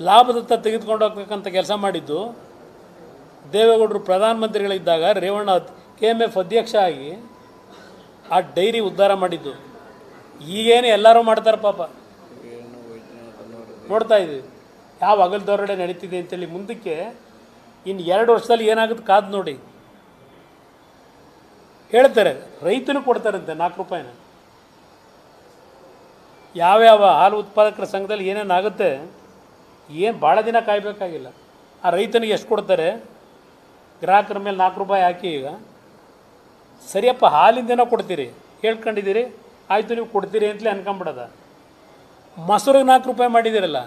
ಲಾಭದತ್ತ ತೆಗೆದುಕೊಂಡು ಹೋಗ್ತಕ್ಕಂಥ ಕೆಲಸ ಮಾಡಿದ್ದು, ದೇವೇಗೌಡರು ಪ್ರಧಾನಮಂತ್ರಿಗಳಿದ್ದಾಗ ರೇವಣ್ಣ ಕೆ ಎಂ ಎಫ್ ಅಧ್ಯಕ್ಷ ಆಗಿ ಆ ಡೈರಿ ಉದ್ಧಾರ ಮಾಡಿದ್ದು. ಈಗೇನು ಎಲ್ಲರೂ ಮಾಡ್ತಾರೆ ಪಾಪ. ನೋಡ್ತಾ ಇದ್ದೀವಿ. ಯಾವ ಅಗಲದೊರಡೆ ನಡೀತಿದೆ ಅಂತೇಳಿ ಮುಂದಕ್ಕೆ ಇನ್ನು ಎರಡು ವರ್ಷದಲ್ಲಿ ಏನಾಗುತ್ತೆ ಕಾದು ನೋಡಿ. ಹೇಳ್ತಾರೆ, ರೈತನು ಕೊಡ್ತಾರಂತೆ ನಾಲ್ಕು ರೂಪಾಯಿನ. ಯಾವ್ಯಾವ ಹಾಲು ಉತ್ಪಾದಕರ ಸಂಘದಲ್ಲಿ ಏನೇನು ಆಗುತ್ತೆ ಏನು ಭಾಳ ದಿನ ಕಾಯಬೇಕಾಗಿಲ್ಲ. ಆ ರೈತನಿಗೆ ಎಷ್ಟು ಕೊಡ್ತಾರೆ? ಗ್ರಾಹಕರ ಮೇಲೆ ನಾಲ್ಕು ರೂಪಾಯಿ ಹಾಕಿ ಈಗ. ಸರಿಯಪ್ಪ, ಹಾಲಿಂದೇನೋ ಕೊಡ್ತೀರಿ. ಹೇಳ್ಕೊಂಡಿದ್ದೀರಿ, ಆಯಿತು ನೀವು ಕೊಡ್ತೀರಿ ಅಂತಲೇ ಅನ್ಕೊಂಬಿಡೋದ. ಮೊಸರಿಗೆ ನಾಲ್ಕು ರೂಪಾಯಿ ಮಾಡಿದ್ದೀರಲ್ಲ,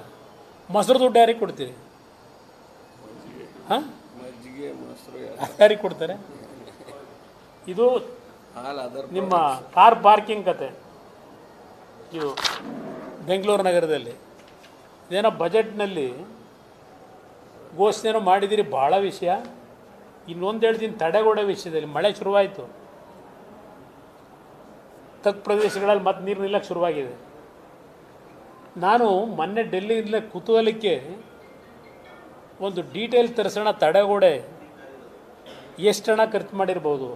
ಮೊಸರು ದುಡ್ಡು ಯಾರಿಗೆ ಕೊಡ್ತೀರಿ? ಹಾಂ? ಮೊಸರು ಯಾರಿಗೆ ಕೊಡ್ತಾರೆ? ಇದು ನಿಮ್ಮ ಕಾರ್ ಪಾರ್ಕಿಂಗ್ ಕತೆ. ಇದು ಬೆಂಗಳೂರು ನಗರದಲ್ಲಿ. ಇದೇನೋ ಬಜೆಟ್ನಲ್ಲಿ ಘೋಷಣೆನೋ ಮಾಡಿದಿರಿ ಭಾಳ ವಿಷಯ. ಇನ್ನೊಂದು ಹೇಳ್ತೀನಿ, ತಡೆಗೋಡೆ ವಿಷಯದಲ್ಲಿ ಮಳೆ ಶುರುವಾಯಿತು. ತಗ್ ಪ್ರದೇಶಗಳಲ್ಲಿ ಮತ್ತೆ ನೀರು ನಿಲ್ಲಕ್ಕೆ ಶುರುವಾಗಿದೆ. ನಾನು ಮೊನ್ನೆ ಡೆಲ್ಲಿಯಿಂದಲೇ ಕುತೂಹಲಕ್ಕೆ ಒಂದು ಡೀಟೇಲ್ ತರಿಸೋಣ, ತಡೆಗೋಡೆ ಎಷ್ಟು ಹಣ ಖರ್ಚು ಮಾಡಿರ್ಬೋದು,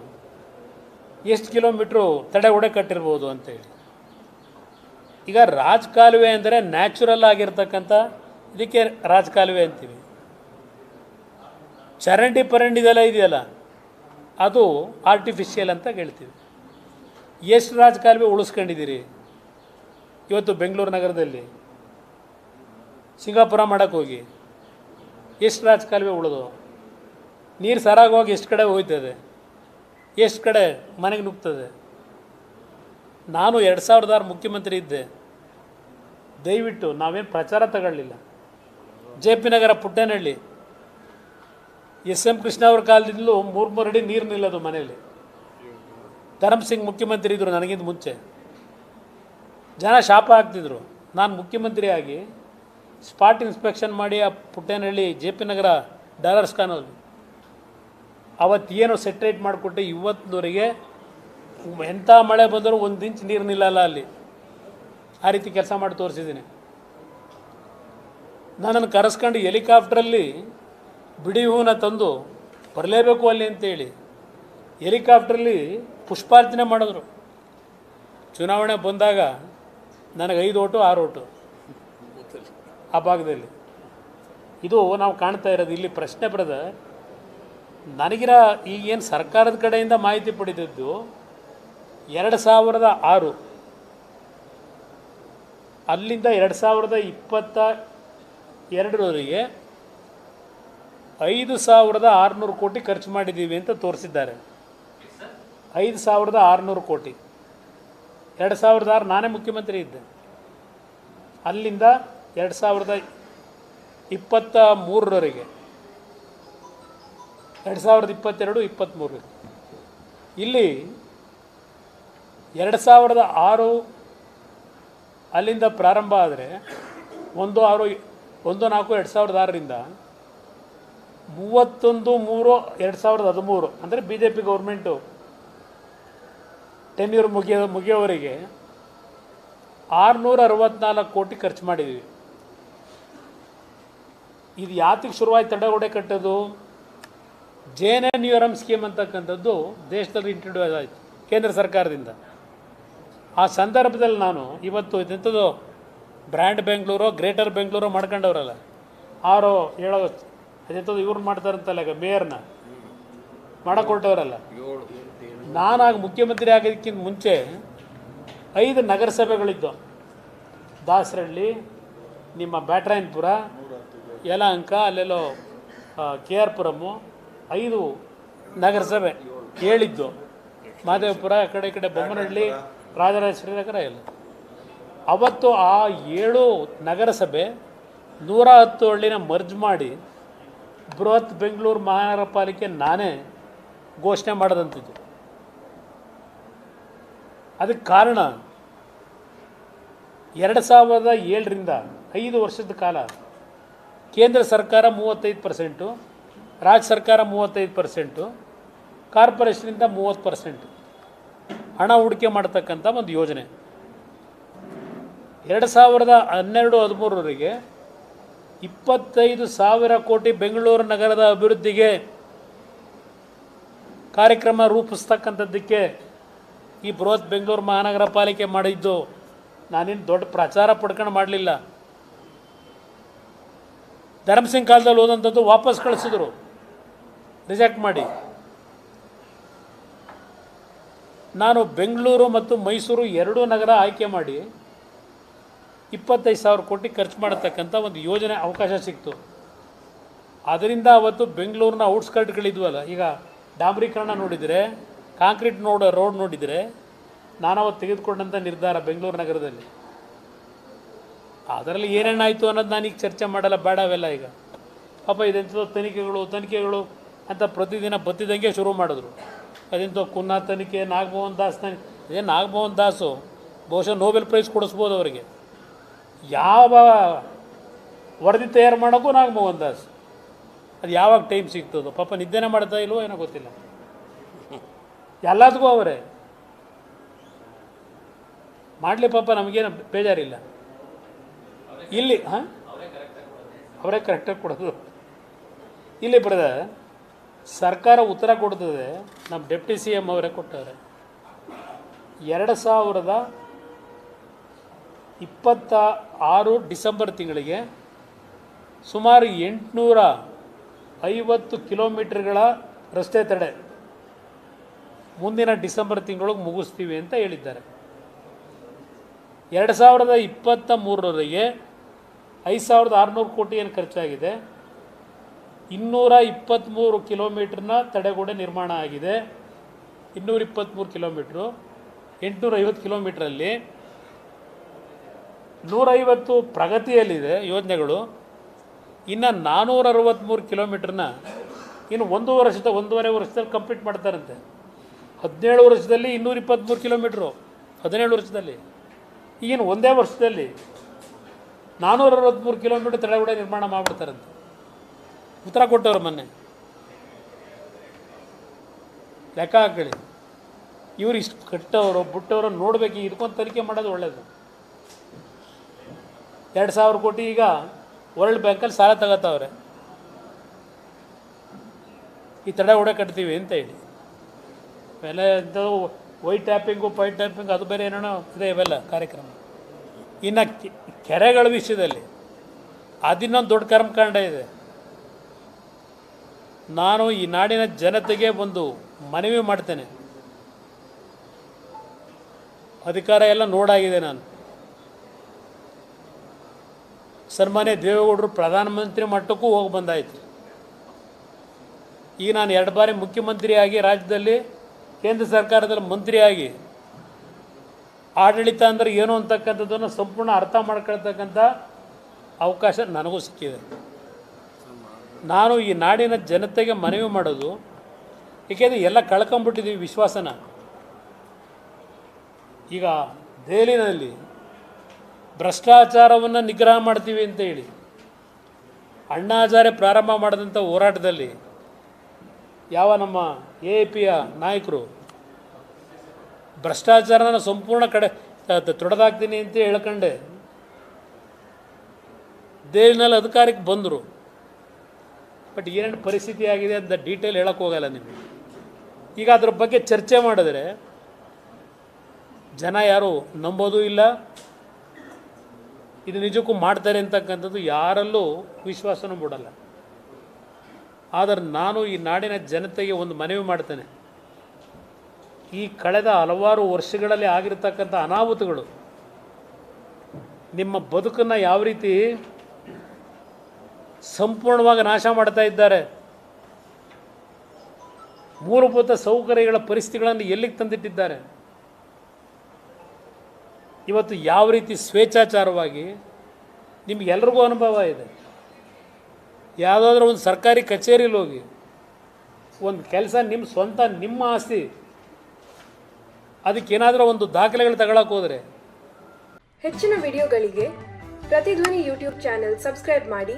ಎಷ್ಟು ಕಿಲೋಮೀಟ್ರು ತಡೆಗೋಡೆ ಕಟ್ಟಿರ್ಬೋದು ಅಂತೇಳಿ. ಈಗ ರಾಜಕಾಲುವೆ ಅಂದರೆ ನ್ಯಾಚುರಲ್ ಆಗಿರ್ತಕ್ಕಂಥ, ಇದಕ್ಕೆ ರಾಜಕಾಲುವೆ ಅಂತೀವಿ. ಚರಂಡಿ ಪರಂಡಿ ಇದೆಲ್ಲ ಇದೆಯಲ್ಲ, ಅದು ಆರ್ಟಿಫಿಷಿಯಲ್ ಅಂತ ಹೇಳ್ತೀವಿ. ಎಷ್ಟು ರಾಜಕಾಲುವೆ ಉಳಿಸ್ಕೊಂಡಿದ್ದೀರಿ? ಇವತ್ತು ಬೆಂಗಳೂರು ನಗರದಲ್ಲಿ, ಸಿಂಗಾಪುರ ಮಾಡೋಕ್ಕೆ ಹೋಗಿ, ಎಷ್ಟು ರಾಜಕಾಲುವೆ ಉಳಿದು? ನೀರು ಸರಾಗೋಗಿ ಎಷ್ಟು ಕಡೆ ಹೋಯ್ತದೆ? ಎಷ್ಟು ಕಡೆ ಮನೆಗೆ ನುಗ್ತದೆ? ನಾನು ಎರಡು ಸಾವಿರದ ಆರು ಮುಖ್ಯಮಂತ್ರಿ ಇದ್ದೆ. ದಯವಿಟ್ಟು ನಾವೇನು ಪ್ರಚಾರ ತಗೊಳ್ಳಿಲ್ಲ. J P Nagar Puttenahalli. S M Krishna ಅವ್ರ ಕಾಲದಿಂದಲೂ ಮೂರು ಮೂರು ಅಡಿ ನೀರು ನಿಲ್ಲೋದು ಮನೆಯಲ್ಲಿ. ಧರಮ್ ಸಿಂಗ್ ಮುಖ್ಯಮಂತ್ರಿ ಇದ್ದರು ನನಗಿಂತ ಮುಂಚೆ. ಜನ ಶಾಪ ಹಾಕ್ತಿದ್ರು. ನಾನು ಮುಖ್ಯಮಂತ್ರಿ ಆಗಿ ಸ್ಪಾಟ್ ಇನ್ಸ್ಪೆಕ್ಷನ್ ಮಾಡಿ ಆ Puttenahalli J P Nagar dollars ಕಾನಲ್ಲಿ ಅವತ್ತು ಏನು ಸೆಟ್ರೇಟ್ ಮಾಡಿಕೊಟ್ಟೆ ಇವತ್ತಿನವರೆಗೆ ಎಂಥ ಮಳೆ ಬಂದರೂ ಒಂದು ಇಂಚ್ ನೀರು ನಿಲ್ಲಲ್ಲ ಅಲ್ಲಿ. ಆ ರೀತಿ ಕೆಲಸ ಮಾಡಿ ತೋರಿಸಿದ್ದೀನಿ. ನನ್ನನ್ನು ಕರೆಸ್ಕೊಂಡು ಹೆಲಿಕಾಪ್ಟ್ರಲ್ಲಿ ಬಿಡಿ ಹೂವನ್ನ ತಂದು ಬರಲೇಬೇಕು ಅಲ್ಲಿ ಅಂತೇಳಿ ಹೆಲಿಕಾಪ್ಟ್ರಲ್ಲಿ ಪುಷ್ಪಾರ್ಚನೆ ಮಾಡಿದ್ರು. ಚುನಾವಣೆ ಬಂದಾಗ ನನಗೆ ಐದು ಓಟು, ಆರು ಓಟು ಆ ಭಾಗದಲ್ಲಿ. ಇದು ನಾವು ಕಾಣ್ತಾ ಇರೋದು, ಇಲ್ಲಿ ಪ್ರಶ್ನೆ ಬರದ, ನನಗಿರ ಈಗೇನು ಸರ್ಕಾರದ ಕಡೆಯಿಂದ ಮಾಹಿತಿ ಪಡೆದಿದ್ದು ಎರಡು ಸಾವಿರದ ಆರು. ಅಲ್ಲಿಂದ ಎರಡು ಸಾವಿರದ ಇಪ್ಪತ್ತ ಎರಡರವರೆಗೆ ಐದು ಸಾವಿರದ ಆರುನೂರು ಕೋಟಿ ಖರ್ಚು ಮಾಡಿದ್ದೀವಿ ಅಂತ ತೋರಿಸಿದ್ದಾರೆ. ಐದು ಸಾವಿರದ ಆರುನೂರು ಕೋಟಿ. ಎರಡು ಸಾವಿರದ ಆರು ನಾನೇ ಮುಖ್ಯಮಂತ್ರಿ ಇದ್ದೆ. ಅಲ್ಲಿಂದ ಎರಡು ಸಾವಿರದ ಇಪ್ಪತ್ತ ಮೂರರವರೆಗೆ. ಎರಡು ಸಾವಿರದ ಇಪ್ಪತ್ತೆರಡು ಇಪ್ಪತ್ತ್ಮೂರು ಇಲ್ಲಿ ಎರಡು ಸಾವಿರದ ಆರು ಅಲ್ಲಿಂದ ಪ್ರಾರಂಭ ಆದರೆ ಒಂದು ಆರು ಒಂದು ನಾಲ್ಕು ಎರಡು ಸಾವಿರದ ಆರರಿಂದ ಮೂವತ್ತೊಂದು ಮೂರು ಎರಡು ಸಾವಿರದ ಹದಿಮೂರು ಅಂದರೆ B J P government tenure ಮುಗಿಯೋ ಮುಗಿಯೋವರೆಗೆ ಆರುನೂರ ಅರವತ್ನಾಲ್ಕು ಕೋಟಿ ಖರ್ಚು ಮಾಡಿದ್ವಿ. ಇದು ಯಾತಿಗೆ ಶುರುವಾಯ್ತು, ತಡಗೋಡೆ ಕಟ್ಟೋದು J N N U R M scheme ಅಂತಕ್ಕಂಥದ್ದು ದೇಶದಲ್ಲಿ ಇಂಟ್ರೊಡ್ಯೂಸ್ ಆಯಿತು, ಕೇಂದ್ರ ಸರ್ಕಾರದಿಂದ. ಆ ಸಂದರ್ಭದಲ್ಲಿ ನಾನು ಇವತ್ತು ಇದೆಂಥದ್ದು ಬ್ರ್ಯಾಂಡ್ ಬೆಂಗಳೂರು, ಗ್ರೇಟರ್ ಬೆಂಗಳೂರು ಮಾಡ್ಕೊಂಡವ್ರಲ್ಲ. ಆರು ಹೇಳೋ ಅದೆಂಥದ್ದು ಇವ್ರು ಮಾಡ್ತಾರಂತಲ್ಲ ಈಗ ಮೇಯರ್ನ. ಮಾಡಕೊಟ್ಟವರಲ್ಲ ನಾನಾಗ ಮುಖ್ಯಮಂತ್ರಿ ಆಗೋದಕ್ಕಿಂತ ಮುಂಚೆ ಐದು ನಗರಸಭೆಗಳಿದ್ದವು ದಾಸರಳ್ಳಿ, ನಿಮ್ಮ ಬ್ಯಾಟ್ರಾಯನ್ಪುರ, ಯಲಹಂಕ, ಅಲ್ಲೆಲ್ಲೋ ಕೆ ಆರ್ ಪುರಮು ಐದು ನಗರಸಭೆ ಹೇಳಿದ್ದು. ಮಾದೇವಪುರ, ಆ ಕಡೆ ಈ ಕಡೆ ಬೊಮ್ಮನಹಳ್ಳಿ ರಾಜರಾಜ ಶ್ರೀನಗರ ಎಲ್ಲ ಅವತ್ತು ಆ ಏಳು ನಗರಸಭೆ ನೂರ ಹತ್ತು ಹಳ್ಳಿನ ಮರ್ಜ್ ಮಾಡಿ ಬೃಹತ್ ಬೆಂಗಳೂರು ಮಹಾನಗರ ಪಾಲಿಕೆ ನಾನೇ ಘೋಷಣೆ ಮಾಡದಂತಿದ್ದೆ. ಅದಕ್ಕೆ ಕಾರಣ ಎರಡು ಸಾವಿರದ ಏಳರಿಂದ ಐದು ವರ್ಷದ ಕಾಲ ಕೇಂದ್ರ ಸರ್ಕಾರ ಮೂವತ್ತೈದು ಪರ್ಸೆಂಟು, ರಾಜ್ಯ ಸರ್ಕಾರ ಮೂವತ್ತೈದು ಪರ್ಸೆಂಟು ಕಾರ್ಪೊರೇಷನಿಂದ ಮೂವತ್ತು ಪರ್ಸೆಂಟು. ಹಣ ಹೂಡಿಕೆ ಮಾಡ್ತಕ್ಕಂಥ ಒಂದು ಯೋಜನೆ. ಎರಡು ಸಾವಿರದ ಹನ್ನೆರಡು ಹದಿಮೂರವರೆಗೆ ಇಪ್ಪತ್ತೈದು ಸಾವಿರ ಕೋಟಿ ಬೆಂಗಳೂರು ನಗರದ ಅಭಿವೃದ್ಧಿಗೆ ಕಾರ್ಯಕ್ರಮ ರೂಪಿಸ್ತಕ್ಕಂಥದ್ದಕ್ಕೆ ಈ ಬೃಹತ್ ಬೆಂಗಳೂರು ಮಹಾನಗರ ಪಾಲಿಕೆ ಮಾಡಿದ್ದು ನಾನೇನು ದೊಡ್ಡ ಪ್ರಚಾರ ಪಡ್ಕೊಂಡು ಮಾಡಲಿಲ್ಲ. ಧರ್ಮಸಿಂಗ್ ಕಾಲದಲ್ಲಿ ಹೋದಂಥದ್ದು ವಾಪಸ್ ಕಳಿಸಿದ್ರು. ರಿಜೆಕ್ಟ್ ಮಾಡಿ. ನಾನು ಬೆಂಗಳೂರು ಮತ್ತು ಮೈಸೂರು ಎರಡೂ ನಗರ ಆಯ್ಕೆ ಮಾಡಿ ಇಪ್ಪತ್ತೈದು ಸಾವಿರ ಕೋಟಿ ಖರ್ಚು ಮಾಡತಕ್ಕಂಥ ಒಂದು ಯೋಜನೆ ಅವಕಾಶ ಸಿಕ್ತು. ಅದರಿಂದ ಅವತ್ತು ಬೆಂಗಳೂರಿನ ಔಟ್ಸ್ಕರ್ಟ್ಗಳಿದ್ವಲ್ಲ, ಈಗ ಡಾಂಬರೀಕರಣ ನೋಡಿದರೆ, ಕಾಂಕ್ರೀಟ್ ನೋಡ, ರೋಡ್ ನೋಡಿದರೆ ನಾನು ಅವತ್ತು ತೆಗೆದುಕೊಂಡಂಥ ನಿರ್ಧಾರ ಬೆಂಗಳೂರು ನಗರದಲ್ಲಿ. ಅದರಲ್ಲಿ ಏನೇನಾಯಿತು ಅನ್ನೋದು ನಾನೀಗ ಚರ್ಚೆ ಮಾಡಲ್ಲ, ಬೇಡ ಅವೆಲ್ಲ ಈಗ. ಪಾಪ ಇದೆಂಥದ್ದು ತನಿಖೆಗಳು ತನಿಖೆಗಳು ಅಂತ ಪ್ರತಿದಿನ ಬತ್ತಿದಂಗೆ ಶುರು ಮಾಡಿದ್ರು. ಅದೆಂಥ ಕುನ್ನಾತನಿಕೆ ನಾಗಮೋಹನ್ ದಾಸ್ ತನಿಖೆ ಏ ನಾಗಮೋಹನ್ ದಾಸು, ಬಹುಶಃ ನೋಬೆಲ್ ಪ್ರೈಸ್ ಕೊಡಿಸ್ಬೋದು ಅವರಿಗೆ. ಯಾವ ವರದಿ ತಯಾರು ಮಾಡೋಕ್ಕೂ ನಾಗಮೋಹನ್ ದಾಸ್. ಅದು ಯಾವಾಗ ಟೈಮ್ ಸಿಗ್ತದೋ. ಪಾಪ ನಿದ್ದೆನೇ ಮಾಡ್ತಾ ಇಲ್ವೋ ಏನೋ ಗೊತ್ತಿಲ್ಲ. ಎಲ್ಲದಕ್ಕೂ ಅವರೇ. ಮಾಡಲಿ ಪಾಪ ನಮಗೇನು ಬೇಜಾರಿಲ್ಲ. ಇಲ್ಲಿ, ಹಾಂ? ಅವರೇ ಕರೆಕ್ಟಾಗಿ ಕೊಡೋದು. ಇಲ್ಲಿ ಬರದ ಸರ್ಕಾರ ಉತ್ತರ ಕೊಡ್ತದೆ ನಮ್ಮ ಡೆಪ್ಟಿ ಸಿ ಎಂ ಅವರೇ ಕೊಟ್ಟವ್ರೆ. ಎರಡು ಸಾವಿರದ ಇಪ್ಪತ್ತ ಆರು ಡಿಸೆಂಬರ್ ತಿಂಗಳಿಗೆ ಸುಮಾರು ಎಂಟುನೂರ ಐವತ್ತು ಕಿಲೋಮೀಟ್ರ್ಗಳ ರಸ್ತೆ ತಡೆ ಮುಂದಿನ ಡಿಸೆಂಬರ್ ತಿಂಗಳಿಗೆ ಮುಗಿಸ್ತೀವಿ ಅಂತ ಹೇಳಿದ್ದಾರೆ. ಎರಡು ಸಾವಿರದ ಇಪ್ಪತ್ತ ಮೂರರವರೆಗೆ ಐದು ಸಾವಿರದ ಆರುನೂರು ಕೋಟಿ ಏನು ಖರ್ಚಾಗಿದೆ? ಇನ್ನೂರ ಇಪ್ಪತ್ತ್ಮೂರು ಕಿಲೋಮೀಟ್ರನ್ನ ತಡೆಗೋಡೆ ನಿರ್ಮಾಣ ಆಗಿದೆ. ಇನ್ನೂರ ಇಪ್ಪತ್ತ್ಮೂರು ಕಿಲೋಮೀಟ್ರು. ಎಂಟುನೂರ ಐವತ್ತು ಕಿಲೋಮೀಟ್ರಲ್ಲಿ ನೂರೈವತ್ತು ಪ್ರಗತಿಯಲ್ಲಿದೆ ಯೋಜನೆಗಳು. ಇನ್ನು ನಾನ್ನೂರ ಅರವತ್ತ್ಮೂರು ಕಿಲೋಮೀಟ್ರನ್ನ ಇನ್ನು ಒಂದು ವರ್ಷದ, ಒಂದೂವರೆ ವರ್ಷದಲ್ಲಿ ಕಂಪ್ಲೀಟ್ ಮಾಡ್ತಾರಂತೆ. ಹದಿನೇಳು ವರ್ಷದಲ್ಲಿ ಇನ್ನೂರ ಇಪ್ಪತ್ತ್ಮೂರು ಕಿಲೋಮೀಟ್ರು. ಹದಿನೇಳು ವರ್ಷದಲ್ಲಿ. ಈಗಿನ ಒಂದೇ ವರ್ಷದಲ್ಲಿ ನಾನ್ನೂರ ಅರವತ್ತ್ಮೂರು ಕಿಲೋಮೀಟ್ರ್ ತಡೆಗೋಡೆ ನಿರ್ಮಾಣ ಮಾಡಿಬಿಡ್ತಾರಂತೆ. ಉತ್ತರ ಕೊಟ್ಟವ್ರು ಮೊನ್ನೆ. ಲೆಕ್ಕ ಹಾಕೊಳ್ಳಿ ಇವ್ರು ಇಷ್ಟು ಕಟ್ಟವರು, ಬಿಟ್ಟವರು ನೋಡಬೇಕು ಇದ್ಕೊಂಡು ತನಿಖೆ ಮಾಡೋದು ಒಳ್ಳೆಯದು ಎರಡು ಸಾವಿರ ಕೋಟಿ ಈಗ ವರ್ಲ್ಡ್ ಬ್ಯಾಂಕಲ್ಲಿ ಸಾಲ ತಗೋತಾವ್ರೆ. ಈ ತಡೆ ಹೊಡೆ ಕಟ್ತೀವಿ ಅಂತ ಹೇಳಿ. ಇವೆಲ್ಲ ಎಂಥವು ವೈಟ್ ಟ್ಯಾಪಿಂಗು ಪೈಟ್ ಟ್ಯಾಪಿಂಗ್, ಅದು ಬೇರೆ ಏನೇನೋ ಇದೆ ಇವೆಲ್ಲ ಕಾರ್ಯಕ್ರಮ. ಇನ್ನು ಕೆರೆಗಳ ವಿಷಯದಲ್ಲಿ. ಅದಿನ್ನೊಂದು ದೊಡ್ಡ ಕರ್ಮಕಾಂಡ ಇದೆ. ನಾನು ಈ ನಾಡಿನ ಜನತೆಗೆ ಒಂದು ಮನವಿ ಮಾಡ್ತೇನೆ. ಅಧಿಕಾರ ಎಲ್ಲ ನೋಡಾಗಿದೆ ನಾನು. ಸನ್ಮಾನ್ಯ ದೇವೇಗೌಡರು ಪ್ರಧಾನಮಂತ್ರಿ ಮಟ್ಟಕ್ಕೂ ಹೋಗಿ ಬಂದಾಯಿತು. ಈಗ ನಾನು ಎರಡು ಬಾರಿ ಮುಖ್ಯಮಂತ್ರಿಯಾಗಿ ರಾಜ್ಯದಲ್ಲಿ, ಕೇಂದ್ರ ಸರ್ಕಾರದಲ್ಲಿ ಮಂತ್ರಿಯಾಗಿ, ಆಡಳಿತ ಅಂದರೆ ಏನು ಅಂತಕ್ಕಂಥದ್ದನ್ನು ಸಂಪೂರ್ಣ ಅರ್ಥ ಮಾಡ್ಕೊಳ್ತಕ್ಕಂಥ ಅವಕಾಶ ನನಗೂ ಸಿಕ್ಕಿದೆ. ನಾನು ಈ ನಾಡಿನ ಜನತೆಗೆ ಮನವಿ ಮಾಡೋದು ಏಕೆಂದರೆ ಎಲ್ಲ ಕಳ್ಕೊಂಬಿಟ್ಟಿದ್ದೀವಿ ವಿಶ್ವಾಸನ. ಈಗ ದೆಹಲಿನಲ್ಲಿ ಭ್ರಷ್ಟಾಚಾರವನ್ನು ನಿಗ್ರಹ ಮಾಡ್ತೀವಿ ಅಂತ ಹೇಳಿ, ಅಣ್ಣಾಚಾರ್ಯ ಪ್ರಾರಂಭ ಮಾಡಿದಂಥ ಹೋರಾಟದಲ್ಲಿ ಯಾವ ನಮ್ಮ ಎ ಪಿಯ ನಾಯಕರು ಭ್ರಷ್ಟಾಚಾರನ ಸಂಪೂರ್ಣ ಕಡೆ ತೊಡೆದಾಕ್ತೀನಿ ಅಂತ ಹೇಳ್ಕಂಡೆ. ದೆಹಲಿನಲ್ಲಿ ಅಧಿಕಾರಕ್ಕೆ ಬಂದರು. ಬಟ್ ಏನೇನು ಪರಿಸ್ಥಿತಿ ಆಗಿದೆ ಅಂತ ಡೀಟೇಲ್ ಹೇಳಕ್ಕೆ ಹೋಗಲ್ಲ ನಿಮಗೆ ಈಗ ಅದ್ರ ಬಗ್ಗೆ ಚರ್ಚೆ ಮಾಡಿದ್ರೆ ಜನ ಯಾರು ನಂಬೋದು ಇಲ್ಲ, ಇದು ನಿಜಕ್ಕೂ ಮಾಡ್ತಾರೆ ಅಂತಕ್ಕಂಥದ್ದು ಯಾರಲ್ಲೂ ವಿಶ್ವಾಸನೂ ಬಿಡಲ್ಲ ಆದರೆ ನಾನು ಈ ನಾಡಿನ ಜನತೆಗೆ ಒಂದು ಮನವಿ ಮಾಡ್ತೇನೆ. ಈ ಕಳೆದ ಹಲವಾರು ವರ್ಷಗಳಲ್ಲಿ ಆಗಿರತಕ್ಕಂಥ ಅನಾಹುತಗಳು ನಿಮ್ಮ ಬದುಕನ್ನು ಯಾವ ರೀತಿ ಸಂಪೂರ್ಣವಾಗಿ ನಾಶ ಮಾಡ್ತಾ ಇದ್ದಾರೆ. ಮೂಲಭೂತ ಸೌಕರ್ಯಗಳ ಪರಿಸ್ಥಿತಿಗಳನ್ನು ಎಲ್ಲಿಗೆ ತಂದಿಟ್ಟಿದ್ದಾರೆ? ಇವತ್ತು ಯಾವ ರೀತಿ ಸ್ವೇಚ್ಛಾಚಾರವಾಗಿ ನಿಮಗೆಲ್ರಿಗೂ ಅನುಭವ ಇದೆ. ಯಾವುದಾದ್ರೂ ಒಂದು ಸರ್ಕಾರಿ ಕಚೇರಿಲಿ ಹೋಗಿ ಒಂದು ಕೆಲಸ ನಿಮ್ಮ ಸ್ವಂತ, ನಿಮ್ಮ ಆಸ್ತಿ ಅದಕ್ಕೇನಾದರೂ ಒಂದು ದಾಖಲೆಗಳು ತಗೊಳಕ್ಕೆ ಹೋದರೆ. ಹೆಚ್ಚಿನ ವಿಡಿಯೋಗಳಿಗೆ ಪ್ರತಿಧ್ವನಿ ಯೂಟ್ಯೂಬ್ ಚಾನೆಲ್ ಸಬ್ಸ್ಕ್ರೈಬ್ ಮಾಡಿ.